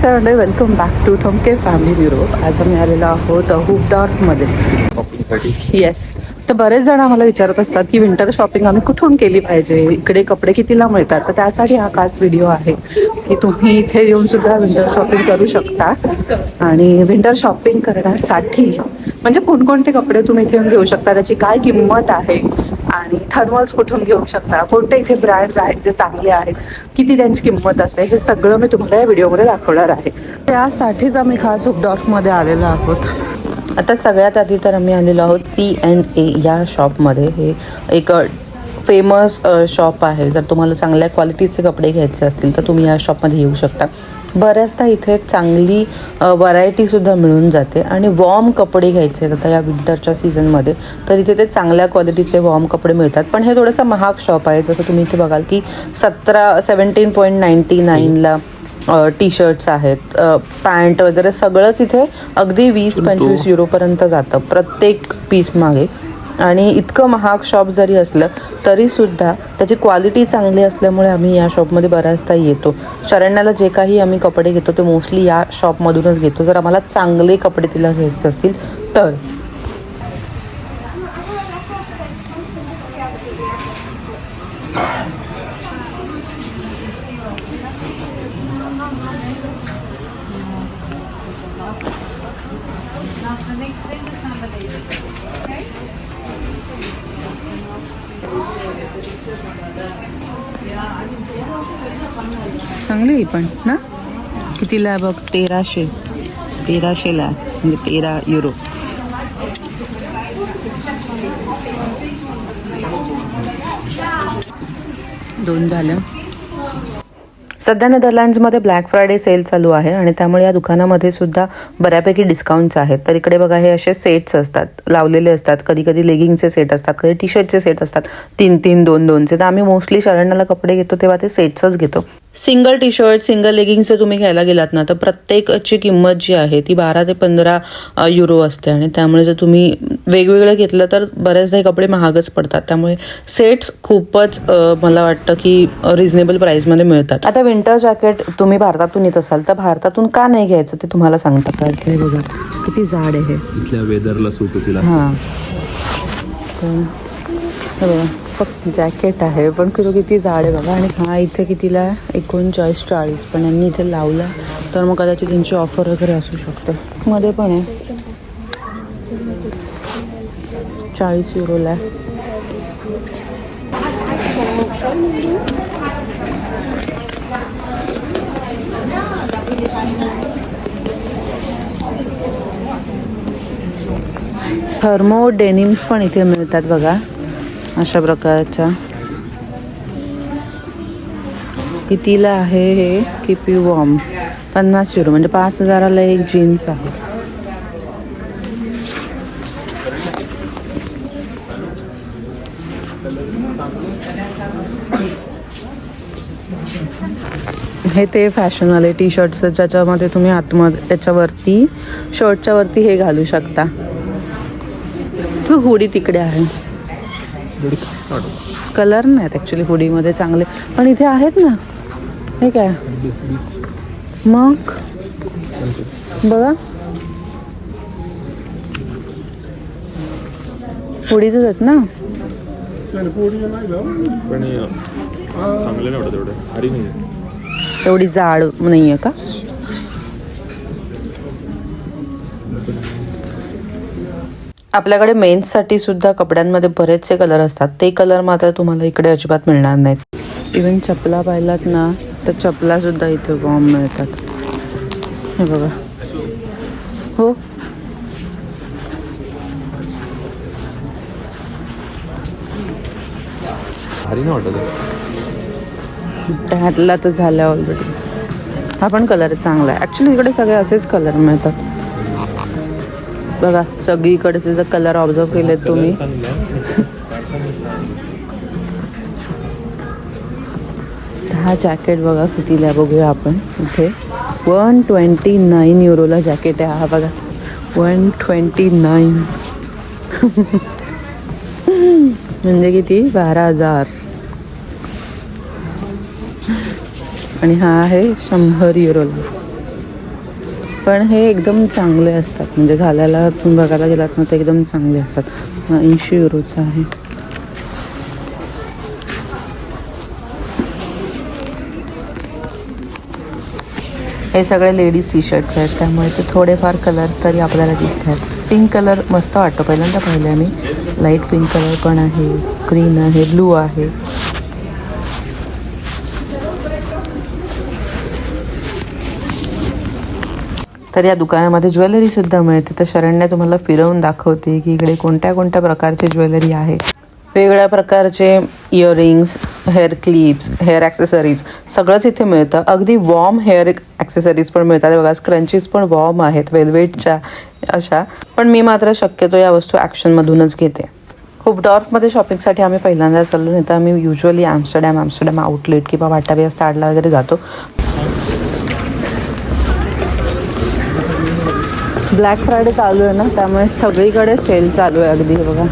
नमस्कार मंडळी welcome back to Thamke family Europe आज आम्ही आलेलो आहोत हुफडॉर्फमध्ये येस तर बरेच जण आम्हाला विचारत असतात की विंटर शॉपिंग आम्ही कुठून केली पाहिजे? इकडे कपडे कितीला मिळतात? तर त्यासाठी हा खास व्हिडिओ आहे की तुम्ही इथे येऊन सुद्धा विंटर शॉपिंग करू शकता. आणि विंटर शॉपिंग करण्यासाठी म्हणजे कोणकोणते कपडे तुम्ही इथे येऊन घेऊ शकता? त्याची काय किंमत आहे? आणि थर्मल्स कुठून घेऊ शकता? कोणते इथे ब्रँड्स आहेत जे चांगले आहेत? किती त्यांची किंमत असते? हे सगळं मी तुम्हाला या व्हिडिओमध्ये दाखवणार आहे. त्यासाठीच आम्ही खास हुकडॉफमध्ये आलेलो आहोत. आता सगळ्यात आधी तर आम्ही आलेलो आहोत सी अँड ए या शॉपमध्ये. हे एक फेमस शॉप आहे. जर तुम्हाला चांगल्या क्वालिटीचे कपडे घ्यायचे असतील तर तुम्ही या शॉपमध्ये येऊ शकता. बऱ्याचदा इथे चांगली व्हरायटीसुद्धा मिळून जाते. आणि वॉर्म कपडे घ्यायचे आहेत आता या विंटरच्या सीझनमध्ये तर इथे ते चांगल्या क्वालिटीचे वॉर्म कपडे मिळतात. पण हे थोडंसं महाग शॉप आहे. जसं तुम्ही इथे बघाल की सतरा सेवन्टीन पॉईंट नाईन्टी नाईनला टी शर्ट्स आहेत. पॅन्ट वगैरे सगळंच इथे अगदी वीस पंचवीस युरोपर्यंत जातं. प्रत्येक पीस मागे. आणि इतकं महाग शॉप जरी असलं तरीसुद्धा त्याची क्वालिटी चांगली असल्यामुळे आम्ही या शॉपमध्ये बऱ्याचदा येतो. शरण्याला जे काही आम्ही कपडे घेतो ते मोस्टली या शॉपमधूनच घेतो. जर आम्हाला चांगले कपडे तिला घ्यायचे असतील तर. चांगली पण ना? कितीला बघ? तेराशे. तेराशेला म्हणजे तेरा युरो दोन झालं. सध्या नेदरलँड्समध्ये ब्लॅक फ्रायडे सेल चालू आहे आणि त्यामुळे या दुकानामध्ये सुद्धा बऱ्यापैकी डिस्काउंट्स आहेत. तर इकडे बघा हे असे सेट्स असतात. लावलेले असतात. कधी कधी लेगिंगचे सेट असतात कधी टी शर्टचे सेट असतात. तीन तीन दोन दोनचे तर आम्ही मोस्टली शरणाला कपडे घेतो तेव्हा ते सेट्सच घेतो. सिंगल टी शर्ट सिंगल लेगिंगचे तुम्ही घ्यायला गेलात ना तर प्रत्येकची किंमत जी आहे ती बारा ते पंधरा युरो असते. आणि त्यामुळे जर तुम्ही वेगवेगळं घेतलं तर बऱ्याचदा हे कपडे महागच पडतात. त्यामुळे सेट्स खूपच मला वाटतं की रिझनेबल प्राईसमध्ये मिळतात. आता विंटर जॅकेट तुम्ही भारतातून येत असाल तर भारतातून का नाही घ्यायचं ते तुम्हाला सांगता का हे बघा किती जाड आहे हे. वेदरला सूट होतील असं. हां. फक्त जॅकेट आहे पण किती किती जाड आहे बघा आणि हा इथे कितीला? एकोणचाळीस चाळीस. पण यांनी इथे लावला तर मग कदाचित त्यांची ऑफर वगैरे असू शकते. मध्ये पण आहे. चाळीस युरोला आहे. थर्मो डेनिम्स पण इथे मिळतात बघा. अशा प्रकारच्या. कितीला आहे हे? किपी वॉर्म पन्नास युरो म्हणजे पाच हजाराला एक जीन्स आहे. हे ते फॅशनवाले टी शर्ट्स ज्याच्यामध्ये तुम्ही आतमध्ये त्याच्यावरती शर्टच्या वरती हे घालू शकता. हुडी तिकडे आहे एवढी खास नाही वाटत. कलर नाहीत ॲक्च्युली हुडीमध्ये चांगले. पण इथे आहेत ना. हे काय? मग? बघा. हुडीच आहेत ना. एवढी. जाड नाही. आहे का? आपल्याकडे मेन्ससाठी सुद्धा कपड्यांमध्ये बरेचसे कलर असतात. ते कलर मात्र तुम्हाला इकडे अजिबात मिळणार नाहीत. इवन चपला पाहिलात ना तर चपला सुद्धा इथे वॉर्म मिळतात. हे बघा. हो. त्यातला तर झालं ऑलरेडी हा पण कलर चांगला आहे. ॲक्च्युली इकडे सगळे असेच कलर मिळतात. बघा सगळीकडचे जर कलर ऑब्झर्व केलेत तुम्ही. हा जॅकेट बघा कितीला बघूया आपण इथे. वन ट्वेंटी नाईन युरोला जॅकेट आहे हा बघा. वन ट्वेंटी नाईन म्हणजे किती? बारा हजार. आणि हा आहे शंभर युरोला पण हे एकदम चांगले असतात. म्हणजे घालायला तुम्ही बघायला गेलात ना ते एकदम चांगले असतात. ऐंशी युरोचं आहे. हे सगळे लेडीज टी शर्ट्स आहेत. त्यामुळे ते थोडेफार कलर्स तरी आपल्याला दिसत आहेत. पिंक कलर मस्त वाटतो. पहिल्यांदा पाहिलं मी. लाइट पिंक कलर पण आहे. ग्रीन आहे. ब्लू आहे. तर या दुकानामध्ये ज्वेलरी सुद्धा मिळते. तर शरण्या तुम्हाला फिरवून दाखवते की इकडे कोणत्या कोणत्या प्रकारची ज्वेलरी आहे. वेगळ्या प्रकारचे earrings hair clips hair accessories सगळंच इथे मिळतं. अगदी वॉर्म हेअर ॲक्सेसरीज पण मिळतात. बघा स्क्रंचीज पण वॉर्म आहेत वेलवेटच्या अशा. पण मी मात्र शक्यतो या वस्तू ॲक्शनमधूनच घेते. खूप डॉर्फमध्ये शॉपिंगसाठी आम्ही पहिल्यांदा चाललो नाही तर आम्ही युजली ॲम्स्टरडॅम ॲम्स्टरडॅम आउटलेट किंवा वाटाबिया स्टाडला वगैरे जातो. ब्लॅक फ्रायडे चालू आहे ना त्यामुळे सगळीकडे सेल चालू आहे अगदी बघा.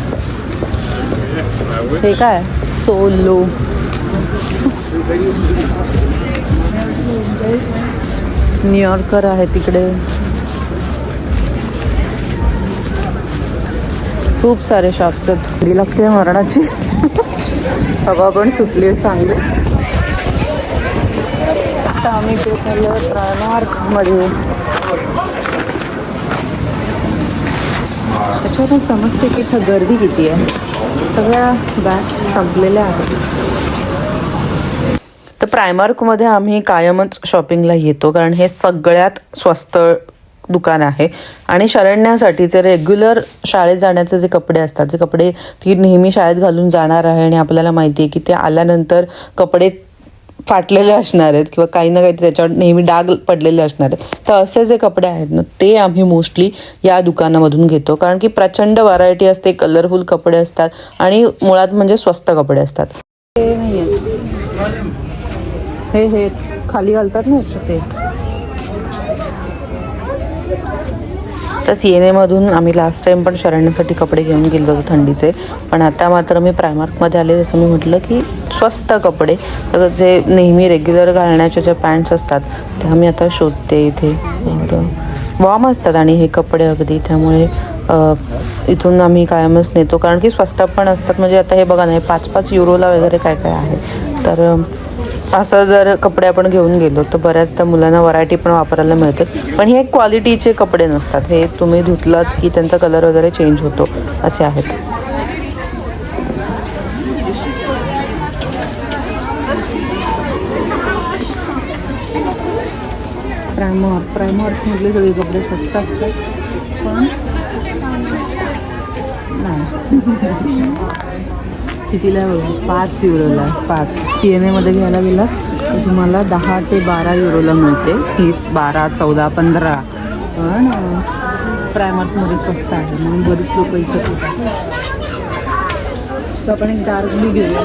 हे काय? सोलो न्यूयॉर्कर आहे तिकडे. खूप सारे शॉप्स आहेत. घरी लागते मरणाची. हवा पण सुटली आहे चांगलीच. आता आम्ही ते चाललो त्याच्यावरून समजते की इथं गर्दी किती आहे. सगळ्या बॅग्स संपलेल्या आहेत. तर प्रायमार्कमध्ये आम्ही कायमच शॉपिंगला येतो कारण हे सगळ्यात स्वस्त दुकान आहे. आणि शरण्यासाठीचे रेग्युलर शाळेत जाण्याचे जे कपडे असतात जे कपडे ती नेहमी शाळेत घालून जाणार आहे आणि आपल्याला माहिती आहे की ते आल्यानंतर कपडे फाटलेले असणार आहेत किंवा काही ना काही त्याच्यावर नेहमी डाग पडलेले असणार आहेत. तर असे जे कपडे आहेत ना ते आम्ही मोस्टली या दुकानामधून घेतो. कारण की प्रचंड व्हरायटी असते कलरफुल कपडे असतात आणि मुळात म्हणजे स्वस्त कपडे असतात. हे नाही हे हे खाली घालतात ना ते. तर सीएनएमधून आम्ही लास्ट टाइम पण शरण्यासाठी कपडे घेऊन गेलो होतो थंडीचे. पण आता मात्र मी प्रायमार्कमध्ये आले जसं मी म्हटलं की स्वस्त कपडे. तर जे नेहमी रेग्युलर घालण्याच्या ज्या पॅन्ट्स असतात त्या मी आता शोधते इथे. वॉर्म असतात आणि हे कपडे अगदी. त्यामुळे इथून आम्ही कायमच नेतो. कारण की स्वस्त पण असतात. म्हणजे आता हे बघा ना हे पाच पाच युरोला वगैरे काय काय आहे. तर असं जर कपडे आपण घेऊन गेलो तर बऱ्याचदा मुलांना व्हरायटी पण वापरायला मिळते. पण हे क्वालिटीचे कपडे नसतात. हे तुम्ही धुतलात की त्यांचा कलर वगैरे चेंज होतो असे आहेत. प्रायमॉर्क प्रायमॉर्कमधले सगळे कपडे स्वस्त असतात. पण नाही. कितीला बघा? पाच युरोला आहे, पाच. सी एन एमध्ये घ्यायला गेला तर तुम्हाला दहा ते बारा युरोला मिळते. हीच बारा चौदा पंधरा. पण अं, स्वस्त आहे. म्हणून बरीच लोक इथे येतात. आपण एक डार्क ब्लू घेऊया ना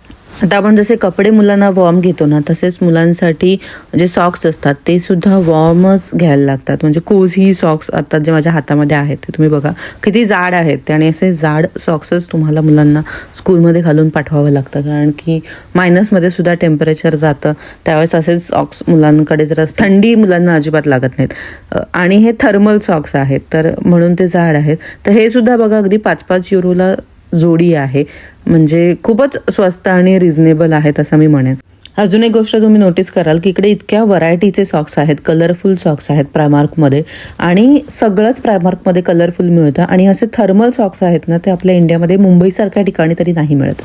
आता आपण जसे कपडे मुलांना वॉर्म घेतो ना तसेच मुलांसाठी जे सॉक्स असतात ते सुद्धा वॉर्मच घ्यायला लागतात. म्हणजे कोझी सॉक्स आता जे माझ्या हातामध्ये आहेत ते तुम्ही बघा. किती जाड आहेत. ते आणि असे जाड सॉक्सच तुम्हाला मुलांना स्कूलमध्ये घालून पाठवावं लागतं. कारण की मायनसमध्ये सुद्धा टेम्परेचर जातं. त्यावेळेस असेच सॉक्स मुलांकडे जरा थंडी मुलांना अजिबात लागत नाहीत. आणि हे थर्मल सॉक्स आहेत. तर म्हणून ते जाड आहेत. तर हे सुद्धा बघा अगदी पाच पाच युरोला जोडी आहे. म्हणजे खूपच स्वस्त आणि रिझनेबल आहेत असं मी म्हणेन. अजून एक गोष्ट तुम्ही नोटीस कराल की इकडे इतक्या व्हरायटीचे सॉक्स आहेत कलरफुल सॉक्स आहेत प्रायमार्कमध्ये आणि सगळंच प्रायमार्कमध्ये कलरफुल मिळतं. आणि असे थर्मल सॉक्स आहेत ना ते आपल्या इंडियामध्ये मुंबईसारख्या ठिकाणी तरी नाही मिळत.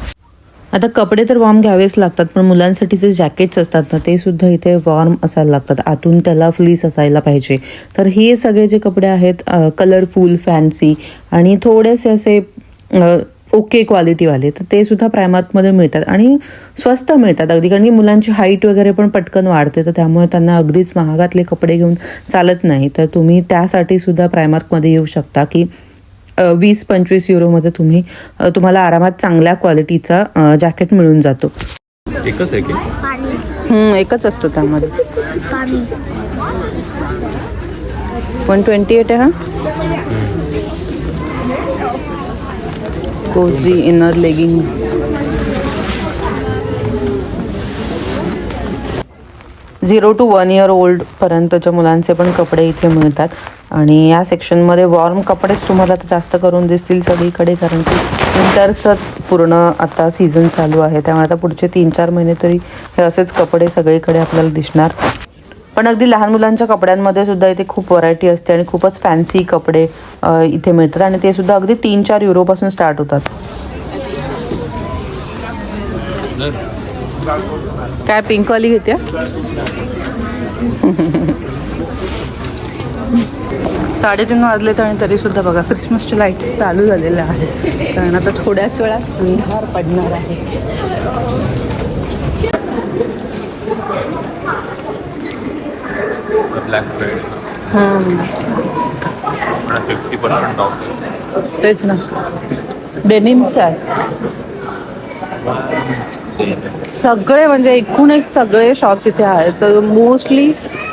आता कपडे तर वॉर्म घ्यावेच लागतात पण मुलांसाठी जे जॅकेट्स असतात ना ते सुद्धा इथे वॉर्म असायला लागतात. आतून त्याला फ्लीस असायला पाहिजे. तर हे सगळे जे कपडे आहेत कलरफुल फॅन्सी आणि थोडेसे असे ओके क्वालिटीवाले तर ते सुद्धा प्रायमार्कमध्ये मिळतात आणि स्वस्त मिळतात अगदी कारण की मुलांची हाईट वगैरे पण पटकन वाढते तर त्यामुळे त्यांना अगदीच महागातले कपडे घेऊन चालत नाही. तर तुम्ही त्यासाठी सुद्धा प्रायमार्कमध्ये येऊ शकता की वीस पंचवीस युरोमध्ये तुम्ही तुम्हाला आरामात चांगल्या क्वालिटीचा जॅकेट मिळून जातो. एकच आहे की? एकच असतो त्यामध्ये. वन ट्वेंटी एट आहे हा? Cosy inner leggings zero two one year old पर्यंतच्या मुलांचे पण कपडे इथे मिळतात. आणि या सेक्शनमध्ये वॉर्म कपडेच तुम्हाला तर जास्त करून दिसतील सगळीकडे कारण की विंटरचंच पूर्ण आता सीझन चालू आहे. त्यामुळे आता पुढचे तीन चार महिने तरी हे असेच कपडे सगळीकडे आपल्याला दिसणार. पण अगदी लहान मुलांच्या कपड्यांमध्ये सुद्धा इथे खूप व्हरायटी असते आणि खूपच फॅन्सी कपडे इथे मिळतात आणि ते सुद्धा अगदी तीन चार युरोपासून स्टार्ट होतात. काय पिंकवाली घेते साडेतीन वाजलेत आणि तरी सुद्धा बघा क्रिसमसचे लाईट्स चालू झालेले आहेत. कारण आता थोड्याच वेळात अंधार पडणार आहे. Black bed fifty percent off तेच ना. डेनिमचं आहे. सगळे म्हणजे एकूण एक सगळे शॉप्स इथे आहेत. तर मोस्टली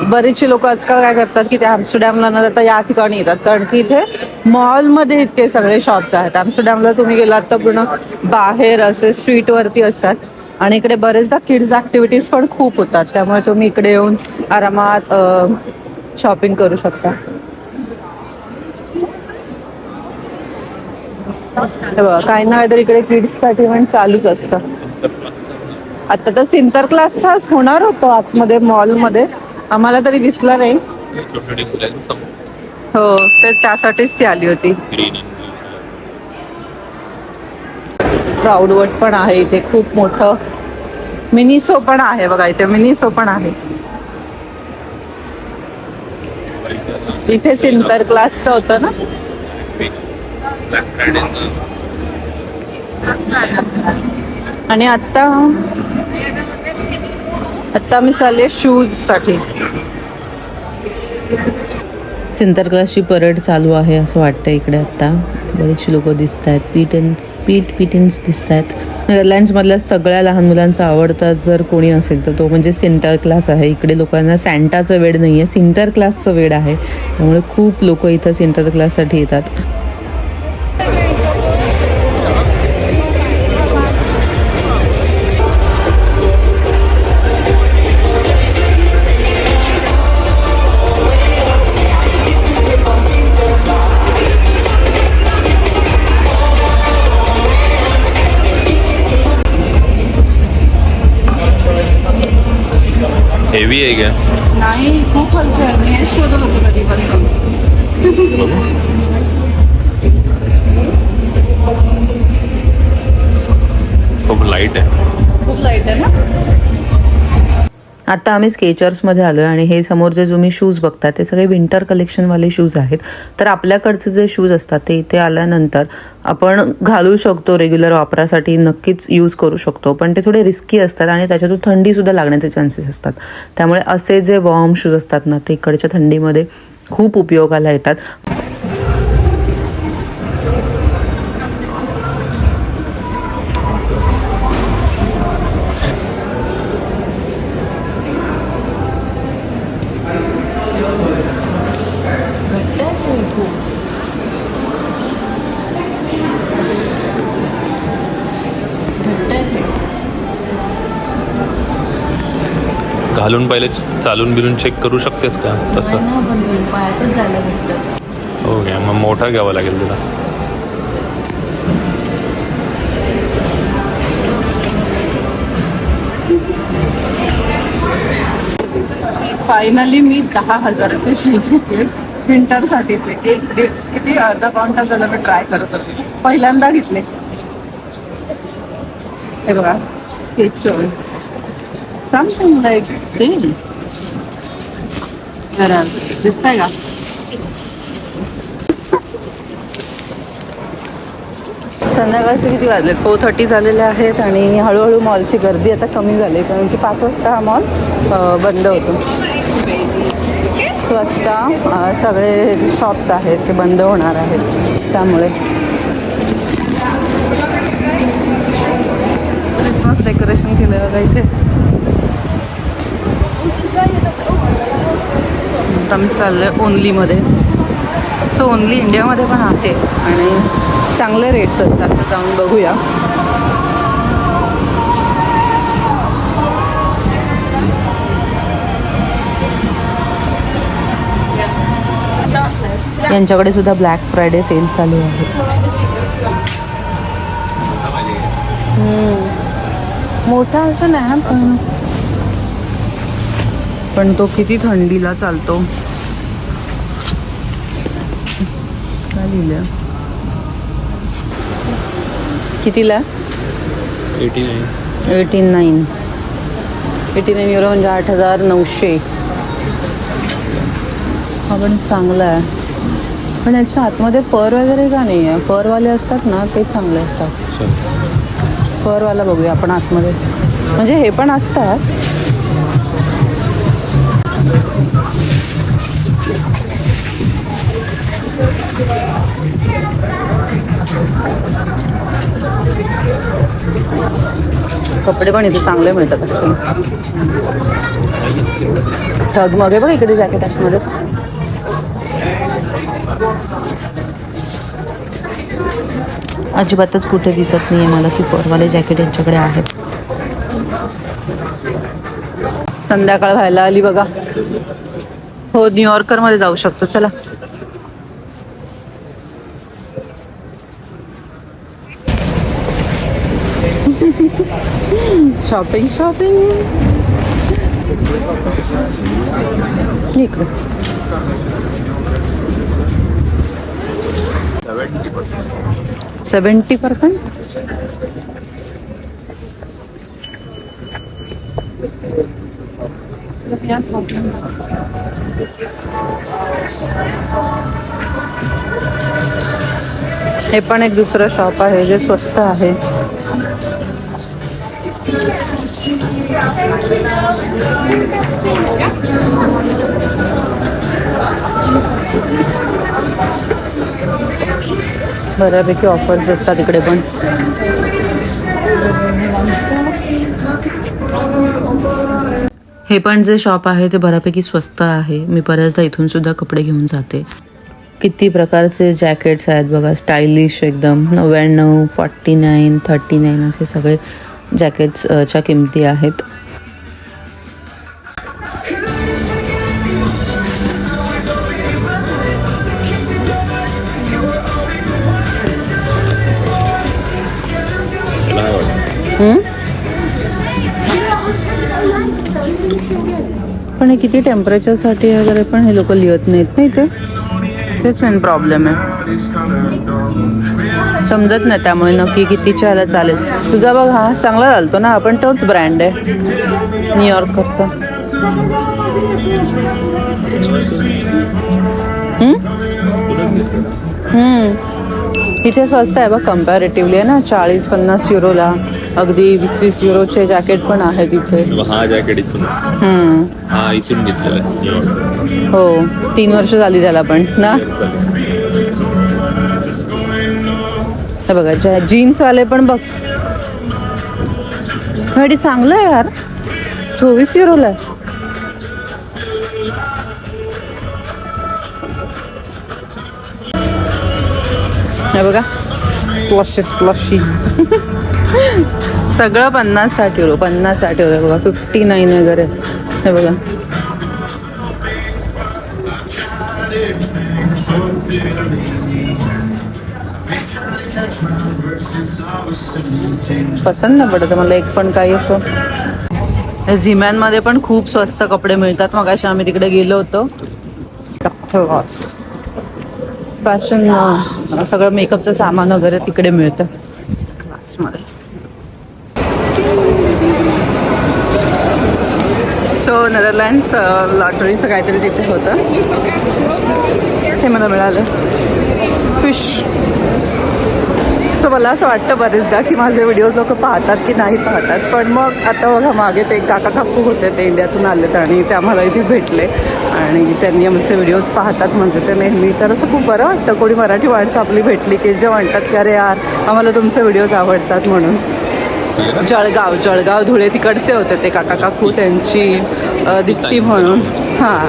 बरेचसे लोक आजकाल काय करतात की ते ॲम्स्टरडॅमला न जाता या ठिकाणी येतात. कारण की इथे मॉलमध्ये इतके सगळे शॉप्स आहेत. ॲम्स्टरडॅमला तुम्ही गेलात तर पूर्ण बाहेर असे स्ट्रीटवरती असतात. आणि इकडे बरेचदा किड्स ॲक्टिव्हिटीज पण खूप होतात. त्यामुळे तुम्ही इकडे येऊन आरामात शॉपिंग करू शकता. काही ना काहीतरी इकडे किड्ससाठी पण चालूच असतं. आता तर सिंटर क्लासचाच होणार होतो आतमध्ये मॉलमध्ये आम्हाला तरी दिसला नाही. हो तर त्यासाठीच ती आली होती. ग्रीन क्राऊडवट पण आहे इथे खूप मोठं. मिनिसो पण आहे बघा इथे मिनिसो पण आहे. इथे सिंतर क्लासचं होतं ना? आणि आता आता मी चालले शूजसाठी सिंतर क्लासची परेड चालू आहे असं वाटतं इकडे आता बरेचसे लोक दिसत आहेत पीटन्स पीट पीटिन्स दिसत आहेत नेदरलँड्समधल्या सगळ्या लहान मुलांचा आवडता जर कोणी असेल तर तो म्हणजे सेंटर क्लास आहे. इकडे लोकांना सँटाचं वेड नाही आहे सिंटर क्लासचं वेड आहे. त्यामुळे खूप लोक इथं सेंटर क्लाससाठी येतात. हेवी आहे का? नाही खूप हलकं आहे. मी हेच शोधत होतो कधीपासून. खूप लाइट आहे. खूप लाइट आहे ना? आता आम्ही स्केचर्समध्ये आलो आहे आणि हे समोर जे तुम्ही शूज बघता ते सगळे विंटर कलेक्शनवाले शूज आहेत. तर आपल्याकडचे जे शूज असतात ते इथे आल्यानंतर आपण घालू शकतो रेग्युलर वापरासाठी नक्कीच यूज करू शकतो. पण ते थोडे रिस्की असतात आणि त्याच्यातून थंडीसुद्धा लागण्याचे चान्सेस असतात. त्यामुळे असे जे वॉर्म शूज असतात ना ते इकडच्या थंडीमध्ये खूप उपयोगाला येतात. घालून पहिले चालून बिलून चेक करू शकतेस का? तसं. पायातच झालं घट्ट. हो मग मोठा घ्यावा लागेल तुला. फायनली मी दहा हजाराचे शूज घेतले. विंटरसाठीचे एक दीड किती? अर्धा पाऊण तास झालं मी ट्राय करत असे पहिल्यांदा घेतले. हे बघा स्केचर्स समथिंग लाईक This दिसतंय का संध्याकाळचे किती वाजले फोर थर्टी झालेले आहेत आणि हळूहळू मॉलची गर्दी आता कमी झाली आहे कारण की पाच वाजता हा मॉल बंद होतो. पाच वाजता सगळे जे शॉप्स आहेत ते बंद होणार आहेत त्यामुळे. क्रिसमस डेकोरेशन केलं बघा इथे. आता मी चाललं आहे ओनलीमध्ये सो ओनली इंडियामध्ये पण आहे आणि चांगले रेट्स असतात. तर जाऊन बघूया. यांच्याकडे सुद्धा ब्लॅक फ्रायडे सेल चालू आहे. मोठा असं नाही पण तो किती थंडीला चालतो. काय लिहिलं कितीला? Eighty nine. Eighty nine. Eighty nine euro म्हणजे आठ हजार नऊशे. हा पण चांगला आहे. पण याच्या आतमध्ये फर वगैरे का नाही आहे? फरवाले असतात ना ते चांगले असतात. फरवाला बघूया आपण आतमध्ये. म्हणजे हे पण असतात. कपडे पण इथे चांगले मिळतात सग झगमग आहे बघ इकडे जॅकेट आतमध्ये. अजिबातच कुठे दिसत नाही मला की फरवाले जॅकेट यांच्याकडे आहेत. संध्याकाळ व्हायला आली बघा. हो न्यूयॉर्करमध्ये जाऊ शकतो. चला. शॉपिंग शॉपिंग इकडे सेवेंटी पर्सेंट हे पण एक दुसरं शॉप आहे जे स्वस्त आहे. बऱ्यापैकी ऑफर्स असतात इकडे पण. हे पण जे शॉप आहे ते बऱ्यापैकी स्वस्त आहे. मी बऱ्याचदा इथून सुद्धा कपडे घेऊन जाते. किती प्रकारचे जॅकेट्स आहेत बघा स्टायलिश एकदम. नव्याण्णव फॉर्टी नाईन थर्टी नाईन असे सगळे जॅकेट्सच्या किमती आहेत. आणि किती टेम्परेचरसाठी वगैरे पण हे लोक लिहत नाहीत नाही ते. तेच मेन प्रॉब्लेम आहे. समजत नाही त्यामुळे नक्की कितीच्या ह्याला चालेल. तुझा बघ हा चांगला चालतो ना आपण तोच ब्रँड आहे. न्यूयॉर्क हम्म? इथे स्वस्त आहे बघ कम्पॅरेटिव्हली आहे ना चाळीस पन्नास युरोला अगदी वीस वीस युरोचे जॅकेट पण आहेत इथे. हा जॅकेट इथून. हा इथून घेतलेला आहे. न्यूयॉर्क. हो तीन वर्ष झाली त्याला पण ना? हे बघा ज्या जीन्सवाले पण बघ. चांगलं आहे यार. चोवीस युरोला आहे. हे बघा स्प्लॉशी स्प्लॉशी. सगळं पन्नास साठ युरो पन्नास साठ युरो आहे बघा फिफ्टी नाईन वगैरे. हे बघा. पसंत नाही पडत मला एक पण काही असं. झिम्यांमध्ये पण खूप स्वस्त कपडे मिळतात. मग अशी आम्ही तिकडे गेलो होतो. फॅशन सगळं मेकअपचं सामान वगैरे तिकडे मिळतं. क्लासमध्ये सो नेदरलँड्स लॉटरीचं काहीतरी तिथे होतं. ते मला मिळालं. फिश सो मला असं वाटतं बरेचदा की माझे व्हिडिओज लोक पाहतात की नाही पाहतात. पण मग आता बघा मागे ते काका काकू होते ते इंडियातून आलेत आणि ते आम्हाला इथे भेटले. आणि त्यांनी आमचे व्हिडिओज पाहतात म्हणजे ते नेहमी. तर असं खूप बरं वाटतं. कोणी मराठी माणसं आपली भेटली की जे म्हणतात की अरे यार आम्हाला तुमचे व्हिडिओज आवडतात म्हणून. जळगाव जळगाव धुळे तिकडचे होते ते काका काकू त्यांची दीप्ती म्हणून. हां.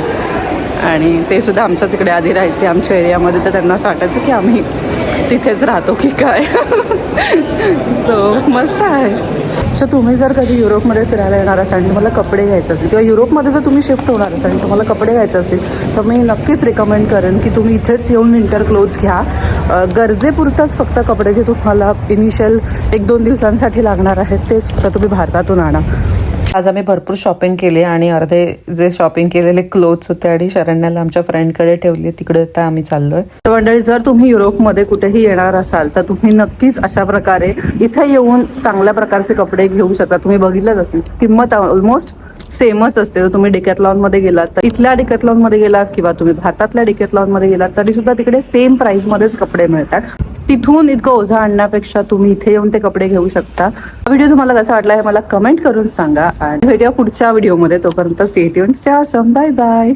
आणि ते सुद्धा आमच्याच इकडे आधी राहायचे. आमच्या एरियामध्ये तर त्यांना असं वाटायचं की आम्ही तिथेच राहतो की काय. सो मस्त आहे. सो तुम्ही जर कधी युरोपमध्ये फिरायला येणार असाल आणि तुम्हाला कपडे घ्यायचे असतील किंवा युरोपमध्ये जर तुम्ही शिफ्ट होणार असाल आणि तुम्हाला कपडे घ्यायचे असतील तर मी नक्कीच रिकमेंड करेन की तुम्ही इथेच येऊन विंटर क्लोथ्स घ्या. गरजेपुरतंच फक्त कपडे जे तुम्हाला इनिशियल एक दोन दिवसांसाठी लागणार आहेत तेच फक्त तुम्ही भारतातून आणा. आज आम्ही भरपूर शॉपिंग केली आणि अर्धे जे शॉपिंग केलेले क्लोथ्स होते आणि शरण्याला आमच्या फ्रेंडकडे ठेवले. तिकडे आता आम्ही चाललोय. तर मंडळी जर तुम्ही युरोपमध्ये कुठेही येणार असाल तर तुम्ही नक्कीच अशा प्रकारे इथे येऊन चांगल्या प्रकारचे कपडे घेऊ शकता. तुम्ही बघितलंच असेल किंमत ऑलमोस्ट सेमच असते. जर तुम्ही डिकॅथलॉनमध्ये गेलात तर इथल्या डिकॅथलॉनमध्ये गेलात किंवा तुम्ही भारतातल्या डिकॅथलॉनमध्ये गेलात तरी सुद्धा तिकडे सेम प्राइस मध्येच कपडे मिळतात. तिथून इतकं ओझा आणण्यापेक्षा तुम्ही इथे येऊन ते कपडे घेऊ शकता. व्हिडिओ तुम्हाला कसा वाटला हे मला कमेंट करून सांगा. आणि भेटूया पुढच्या व्हिडिओमध्ये. तोपर्यंत स्टेट बाय बाय